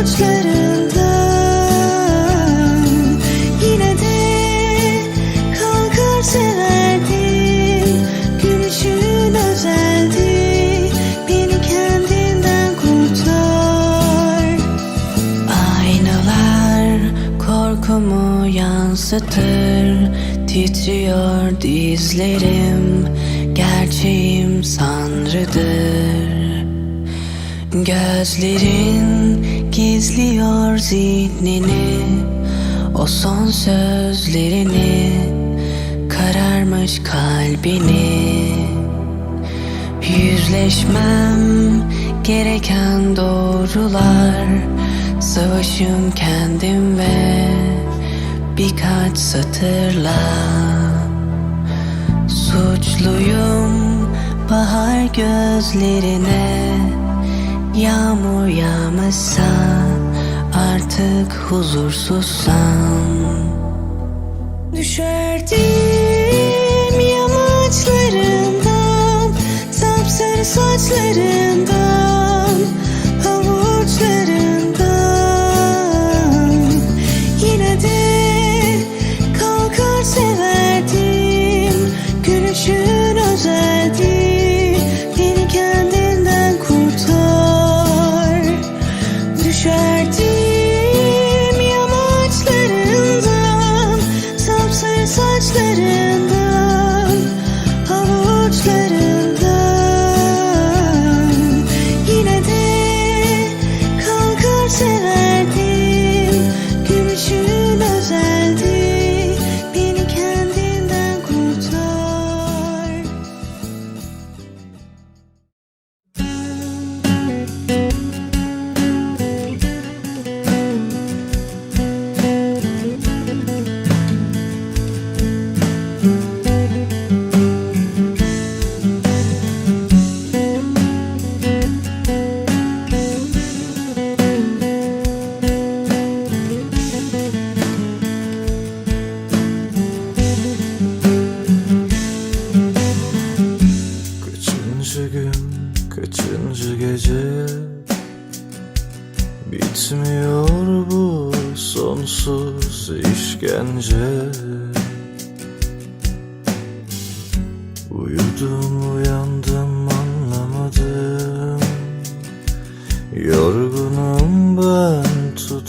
Havuçlarından Yine de kalkar severdim. Gülüşün özeldi. Beni kendinden kurtar. Aynalar korkumu yansıtır. Titriyor dizlerim. Gerçeğim sanrıdır. Gözlerin gizliyor zihnini O son sözlerini Kararmış kalbini. Yüzleşmem gereken doğrular Savaşım kendim ve birkaç satırla. Suçluyum bahar gözlerine Yağmur yağmışsa artık huzursuzsam. Düşerdim yamaçlarından Sapsarı saçlarından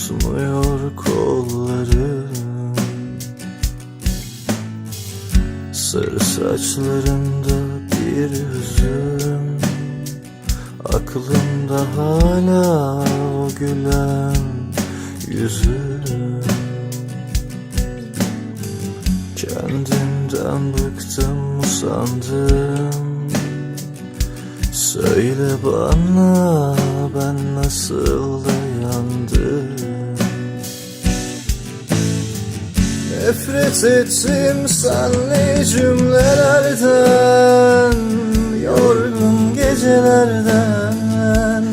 tutmuyor kollarım Sarı saçlarında bir hüzün. Aklımda hala o gülen yüzün. Kendimden bıktım usandım Söyle bana ben nasıl dayandım? Nefret ettim senli cümlelerden Yorgun gecelerden.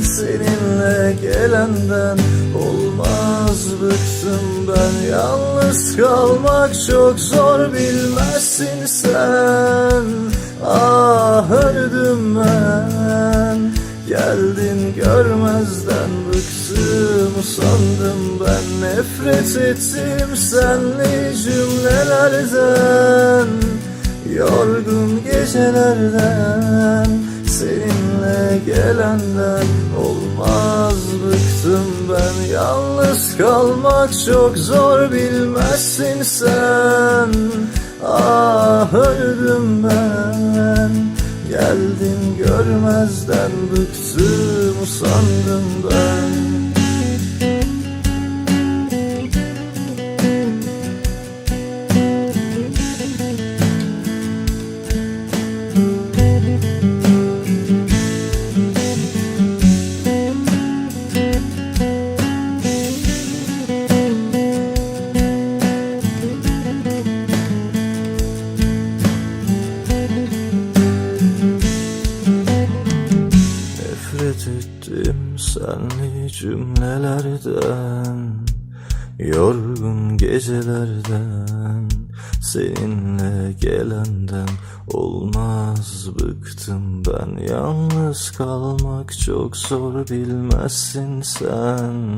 Seninle gelenden Olmaz bıktım ben. Yalnız kalmak çok zor bilmezsin sen. Ah öldüm ben Geldin görmezden bıktım usandım ben. Nefret ettim senli cümlelerden Yorgun gecelerden. Seninle gelenden Olmaz bıktım ben. Yalnız kalmak çok zor bilmezsin sen. Ah öldüm ben Geldin görmezden bıktım usandım ben Yorgun gecelerden Seninle gelenden Olmaz bıktım ben. Yalnız kalmak çok zor bilmezsin sen.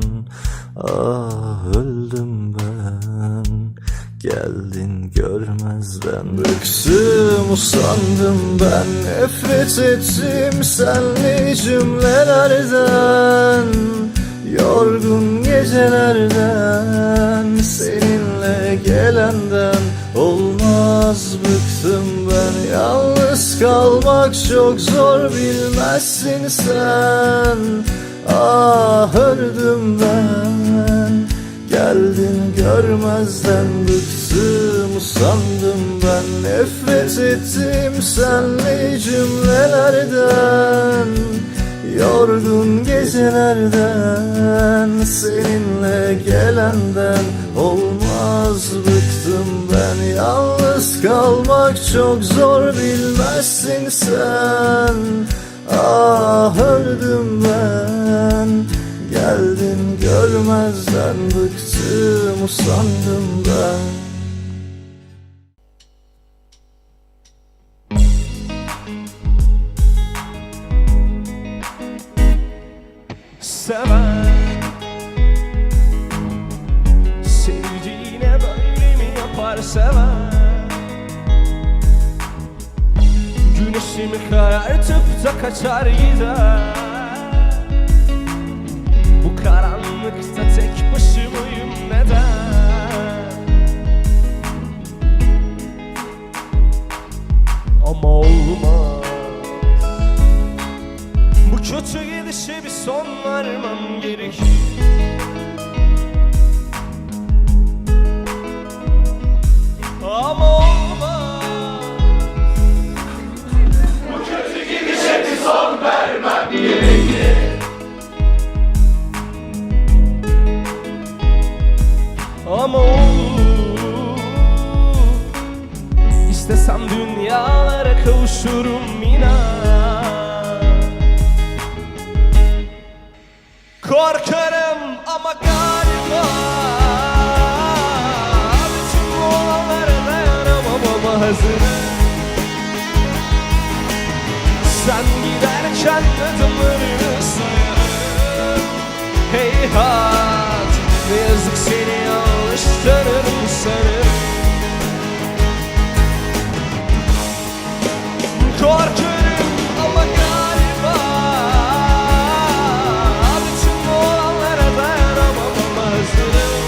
Ah öldüm ben. Geldin görmezden. Bıktım usandım ben. Nefret ettim senli cümlelerden Yorgun gecelerden Seninle gelenden Olmaz bıktım ben. Yalnız kalmak çok zor bilmezsin sen. Ah öldüm ben. Geldin görmezden bıktım usandım ben. Nefret ettim senli cümlelerden Yorgun gecelerden Seninle gelenden. Olmaz bıktım ben. Yalnız kalmak çok zor bilmezsin sen. Ah öldüm ben. Geldin görmezden bıktım usandım ben Güneşimi karartıp da kaçar gider. Bu karanlıkta tek başımayım neden? Ama olmaz. Bu kötü gidişe bir son vermem gerek Ama hazırım Sen giderken adımlarını sayarım Heyhat ne yazık seni yanlış tanırım sanırım Korkarım ama galiba Bütün bu olanlara dayanamam ama hazırım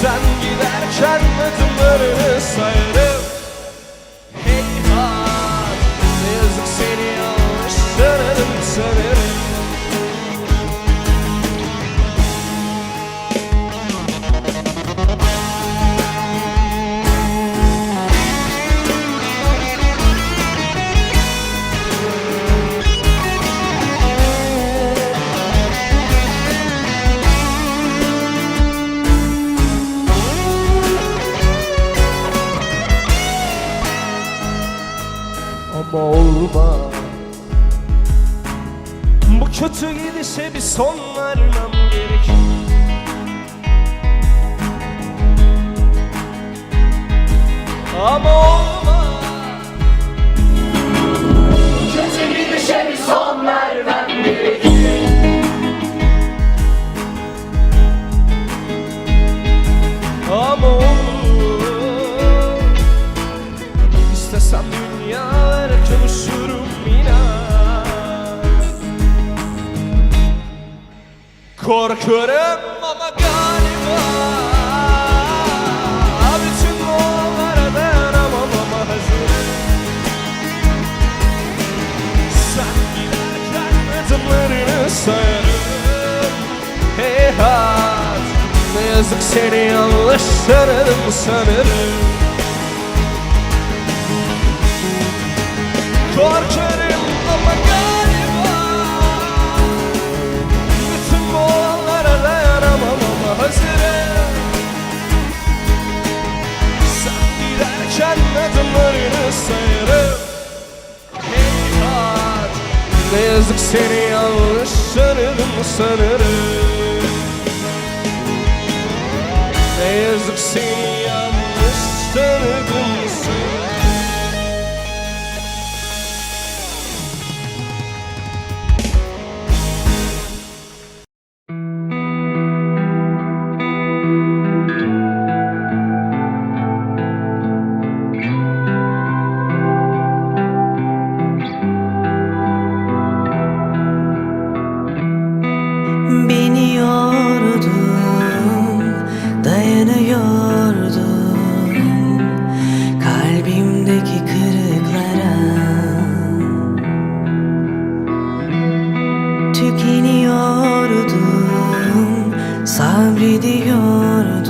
Sen giderken adımlarını sayarım kötü gidişe bir son vermem sanırım Heyhat Ne yazık seni yanlış tanıdım sanırım Korkarım ama galiba Bütün bu olanlara dayanamam ama hazırım. Sen giderken adımlarını sayarım. Ne yazık seni yanlış sanırım sanırım Ne yazık seni yalnız sanırım sabrediyordu.